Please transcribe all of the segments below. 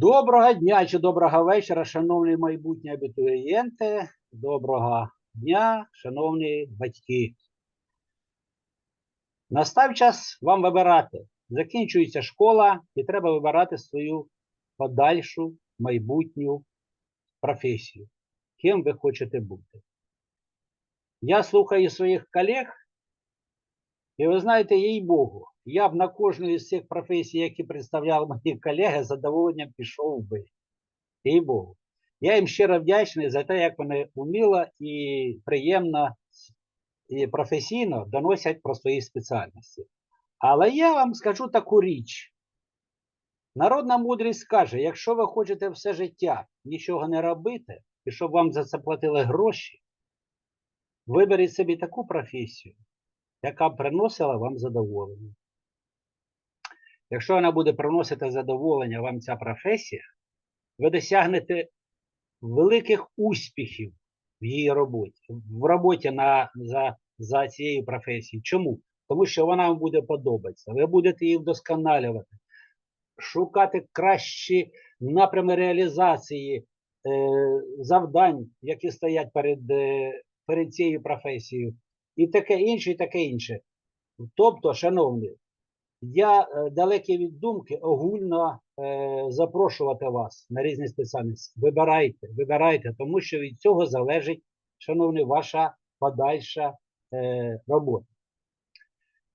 Доброго дня чи доброго вечора, шановні майбутні абітурієнти. Доброго дня, шановні батьки. Настав час вам вибирати. Закінчується школа, і треба вибирати свою подальшу майбутню професію. Ким ви хочете бути. Я слухаю своїх колег, і ви знаєте, їй Богу, я б на кожну із цих професій, які представляли мої колеги, з задоволенням пішов би. Їй Богу. Я їм щиро вдячний за те, як вони уміло і приємно і професійно доносять про свої спеціальності. Але я вам скажу таку річ. Народна мудрість каже, якщо ви хочете все життя нічого не робити, і щоб вам за це платили гроші, виберіть собі таку професію, яка приносила вам задоволення. Якщо вона буде приносити задоволення вам ця професія, ви досягнете великих успіхів в її роботі, в роботі на, за, за цією професією. Чому? Тому що вона вам буде подобатися. Ви будете її вдосконалювати, шукати кращі напрями реалізації е, завдань, які стоять перед, е, перед цією професією, і таке інше, і таке інше. Тобто, шановні, я е, далекий від думки огульно е, запрошувати вас на різні спеціальності. Вибирайте, вибирайте, тому що від цього залежить, шановні, ваша подальша е, робота.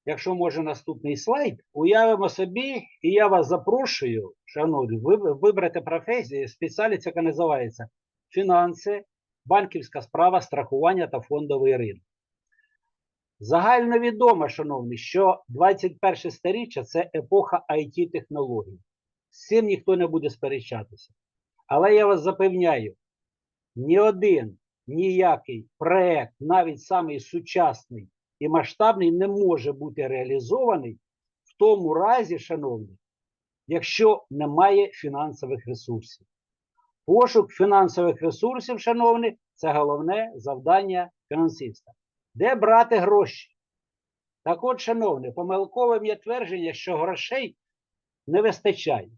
Якщо може наступний слайд, уявимо собі, і я вас запрошую, шановні, ви, вибрати професію, спеціальність, яка називається фінанси, банківська справа, страхування та фондовий ринок. Загально відомо, шановні, що 21 сторіччя це епоха it технологій З цим ніхто не буде сперечатися. Але я вас запевняю, ні один ніякий проект, навіть самий сучасний і масштабний, не може бути реалізований в тому разі, шановні, якщо немає фінансових ресурсів. Пошук фінансових ресурсів, шановні, це головне завдання фінансиста. Де брати гроші? Так от, шановні, помилковим є твердження, що грошей не вистачає.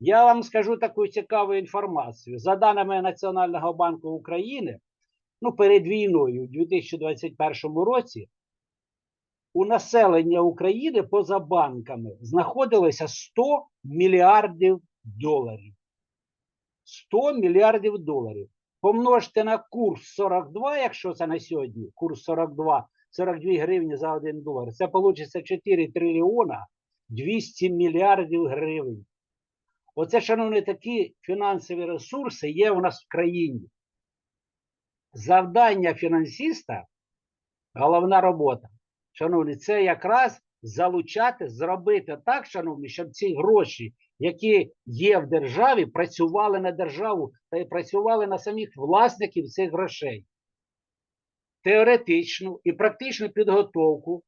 Я вам скажу таку цікаву інформацію. За даними Національного банку України, ну, перед війною у 2021 році у населення України поза банками знаходилося 100 мільярдів доларів. 100 мільярдів доларів. Помножте на курс 42, якщо це на сьогодні, курс 42, 42 гривні за 1 долар. Це вийде 4 трильйона 200 мільярдів гривень. Оце, шановні, такі фінансові ресурси є у нас в країні. Завдання фінансиста, головна робота, шановні, це якраз залучати, зробити так, шановні, щоб ці гроші, які є в державі, працювали на державу та й працювали на самих власників цих грошей. Теоретичну і практичну підготовку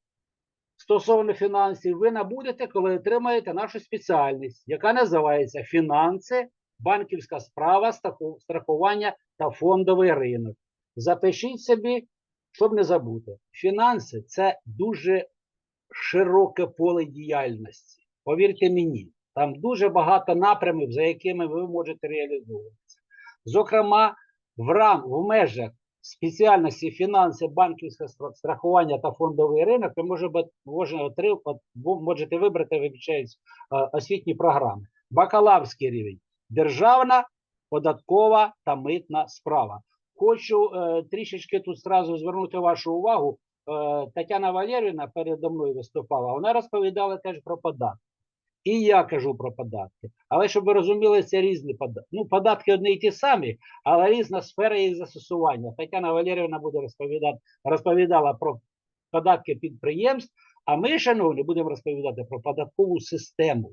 стосовно фінансів ви набудете, коли отримаєте нашу спеціальність, яка називається фінанси, банківська справа, страхування та фондовий ринок. Запишіть собі, щоб не забути. Фінанси це дуже широке поле діяльності. Повірте мені, там дуже багато напрямів, за якими ви можете реалізовуватися. Зокрема, в рам в межах спеціальності фінанси, банківське страхування та фондовий ринок, ви можете, можете вибрати вибачаюсь, освітні програми. Бакалаврський рівень державна, податкова та митна справа. Хочу е, трішечки тут зразу звернути вашу увагу. Е, Тетяна Валерівна передо мною виступала, вона розповідала теж про податки. І я кажу про податки. Але щоб ви розуміли, це різні податки. Ну, податки одні й ті самі, але різна сфера їх застосування. Тетяна Валерівна буде розповідати, розповідала про податки підприємств, а ми, шановні, будемо розповідати про податкову систему.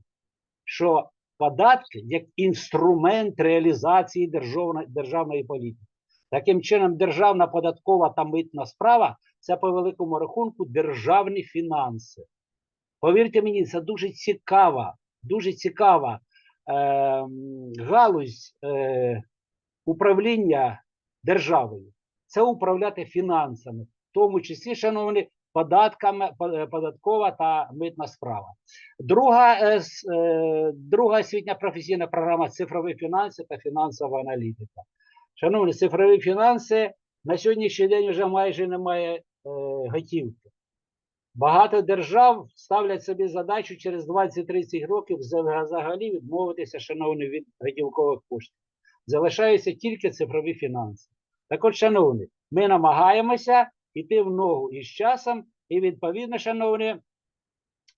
Що податки як інструмент реалізації державної, державної політики. Таким чином, державна податкова та митна справа це по великому рахунку державні фінанси. Повірте мені, це дуже цікава, дуже цікава е, галузь е, управління державою. Це управляти фінансами, в тому числі, шановні, податками, е, податкова та митна справа. Друга, е, е, друга освітня професійна програма цифрові фінанси та фінансова аналітика. Шановні, цифрові фінанси на сьогоднішній день вже майже немає е, готівки. Багато держав ставлять собі задачу через 20-30 років взагалі відмовитися, шановні, від готівкових коштів. Залишаються тільки цифрові фінанси. Так от, шановні, ми намагаємося йти в ногу із часом, і відповідно, шановні,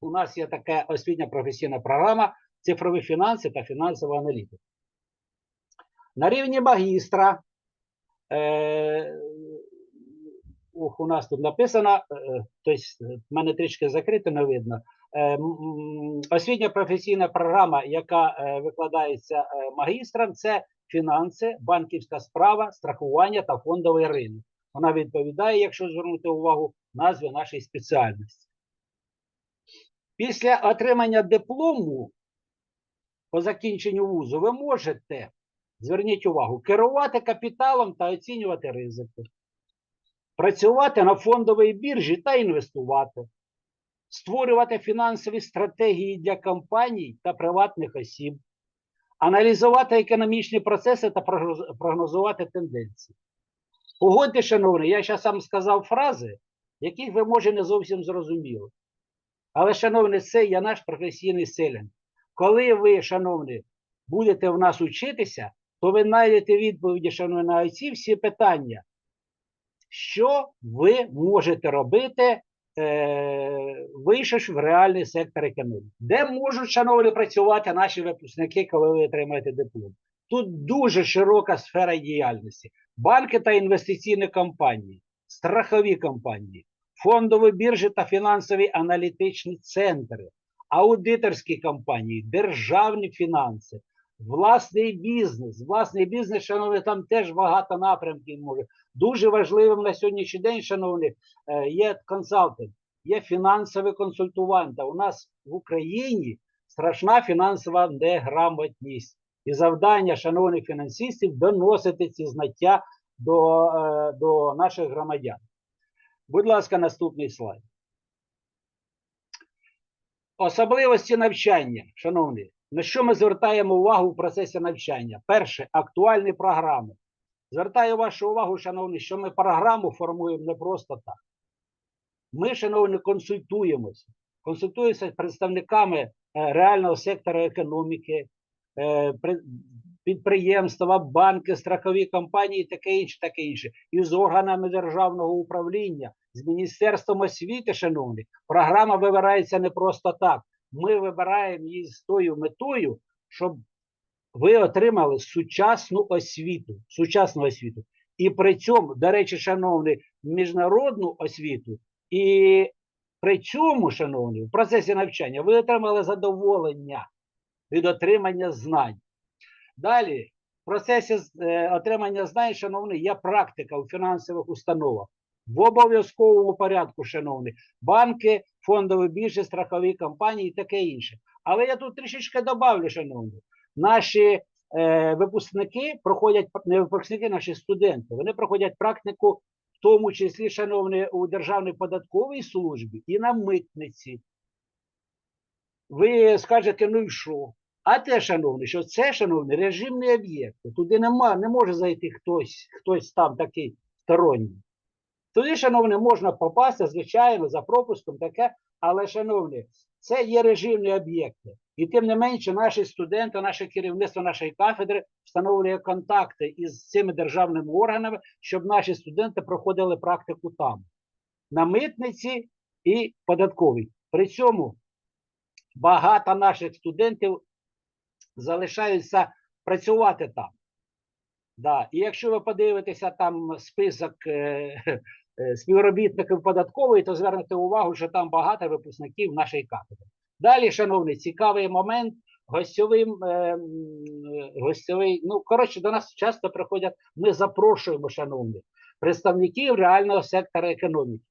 у нас є така освітня професійна програма цифрові фінанси та фінансова аналітика. На рівні магістра, е, у нас тут написано, е, тобто в мене трішки закрито, не видно. Е, освітня професійна програма, яка е, викладається е, магістрам, це фінанси, банківська справа, страхування та фондовий ринок. Вона відповідає, якщо звернути увагу, назві нашої спеціальності. Після отримання диплому по закінченню вузу ви можете, зверніть увагу, керувати капіталом та оцінювати ризики, працювати на фондовій біржі та інвестувати, створювати фінансові стратегії для компаній та приватних осіб, аналізувати економічні процеси та прогнозувати тенденції. Погодьте, шановні, я зараз сам сказав фрази, яких ви може не зовсім зрозуміли. Але, шановні, це є наш професійний селянь. Коли ви, шановні, будете в нас учитися, то ви знайдете відповіді, шановні, на ці всі питання. Що ви можете робити, е, вийшовши в реальний сектор економіки? Де можуть, шановні, працювати наші випускники, коли ви отримаєте диплом? Тут дуже широка сфера діяльності. Банки та інвестиційні компанії, страхові компанії, фондові біржі та фінансові аналітичні центри, аудиторські компанії, державні фінанси, власний бізнес. Власний бізнес, шановні, там теж багато напрямків може. Дуже важливим на сьогоднішній день, шановні, е, є консалтинг, є фінансові консультанти. У нас в Україні страшна фінансова неграмотність. І завдання, шановних фінансистів, доносити ці знаття до, е, до наших громадян. Будь ласка, наступний слайд. Особливості навчання, шановні, на що ми звертаємо увагу в процесі навчання? Перше, актуальні програми. Звертаю вашу увагу, шановні, що ми програму формуємо не просто так. Ми, шановні, консультуємося. Консультуємося з представниками е, реального сектору економіки, е, підприємства, банки, страхові компанії, таке інше, таке інше. І з органами державного управління, з Міністерством освіти, шановні, програма вибирається не просто так. Ми вибираємо її з тою метою, щоб ви отримали сучасну освіту, сучасну освіту. І при цьому, до речі, шановні, міжнародну освіту, і при цьому, шановні, в процесі навчання ви отримали задоволення від отримання знань. Далі, в процесі е, отримання знань, шановні, є практика у фінансових установах. В обов'язковому порядку, шановні, банки, фондові біржі, страхові компанії і таке інше. Але я тут трішечки добавлю, шановні, наші е, випускники проходять, не випускники, наші студенти, вони проходять практику, в тому числі, шановні, у Державній податковій службі і на митниці. Ви скажете, ну і що? А те, шановні, що це, шановні, режимні об'єкти. Туди нема, не може зайти хтось, хтось там такий сторонній. Туди, шановні, можна попасти, звичайно, за пропуском таке, але, шановні, це є режимні об'єкти. І тим не менше, наші студенти, наше керівництво нашої кафедри встановлює контакти із цими державними органами, щоб наші студенти проходили практику там, на митниці і податковій. При цьому багато наших студентів залишаються працювати там. Да. І якщо ви подивитеся там список е, співробітників податкової, то звернете увагу, що там багато випускників нашої кафедри. Далі, шановні, цікавий момент. Гостьовим, е, е, гостьовий, ну, коротше, до нас часто приходять, ми запрошуємо, шановні, представників реального сектора економіки.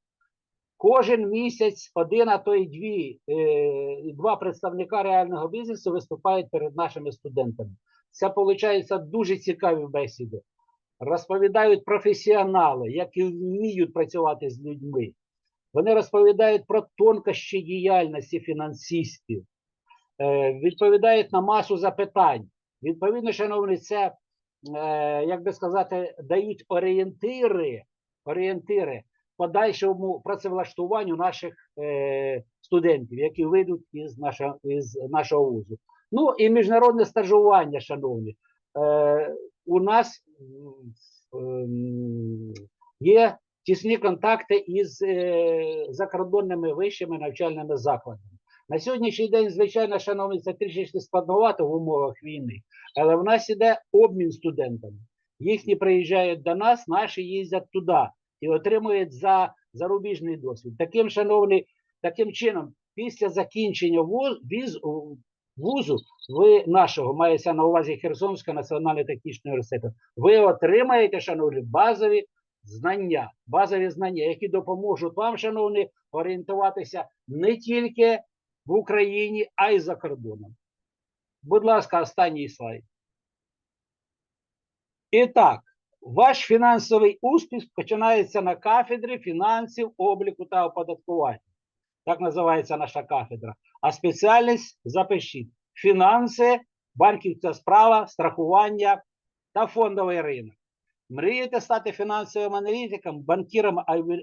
Кожен місяць один, а то й дві, е, два представника реального бізнесу виступають перед нашими студентами. Це виходить дуже цікаві бесіди. Розповідають професіонали, які вміють працювати з людьми. Вони розповідають про тонкощі діяльності фінансистів, е, відповідають на масу запитань. Відповідно, шановні, це, е, як би сказати, дають орієнтири, орієнтири подальшому працевлаштуванню наших е, студентів, які вийдуть із нашого, із нашого вузу. Ну і міжнародне стажування, шановні. У нас ем, є тісні контакти із е, закордонними вищими навчальними закладами. На сьогоднішній день, звичайно, шановні, це трішки складновато в умовах війни, але в нас іде обмін студентами. Їхні приїжджають до нас, наші їздять туди і отримують за зарубіжний досвід. Таким, шановний, таким чином, після закінчення віз, вузу, ви нашого мається на увазі Херсонського національного технічного університету, ви отримаєте, шановні, базові знання, базові знання, які допоможуть вам, шановні, орієнтуватися не тільки в Україні, а й за кордоном. Будь ласка, останній слайд. І так, ваш фінансовий успіх починається на кафедрі фінансів, обліку та оподаткування. Так називається наша кафедра. А спеціальність запишіть: фінанси, банківська справа, страхування та фондовий ринок. Мрієте стати фінансовим аналітиком, банкіром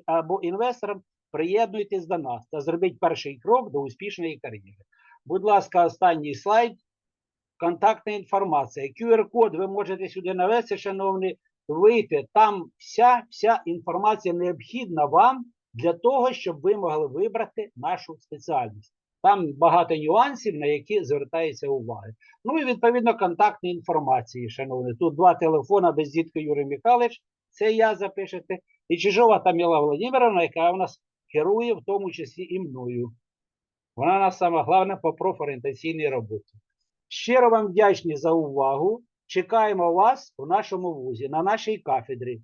або- інвестором? Приєднуйтесь до нас та зробіть перший крок до успішної кар'єри. Будь ласка, останній слайд. Контактна інформація. QR-код ви можете сюди навести, шановні, вийти. Там вся, вся інформація необхідна вам для того, щоб ви могли вибрати нашу спеціальність. Там багато нюансів, на які звертається увага. Ну і відповідно контактні інформації, шановні. Тут два телефона без дітки Юрій Михайлович, це я запишете. І Чижова Таміла Володимировна, яка у нас керує, в тому числі і мною. Вона у нас саме головне по профорієнтаційній роботі. Щиро вам вдячні за увагу. Чекаємо вас в нашому вузі, на нашій кафедрі.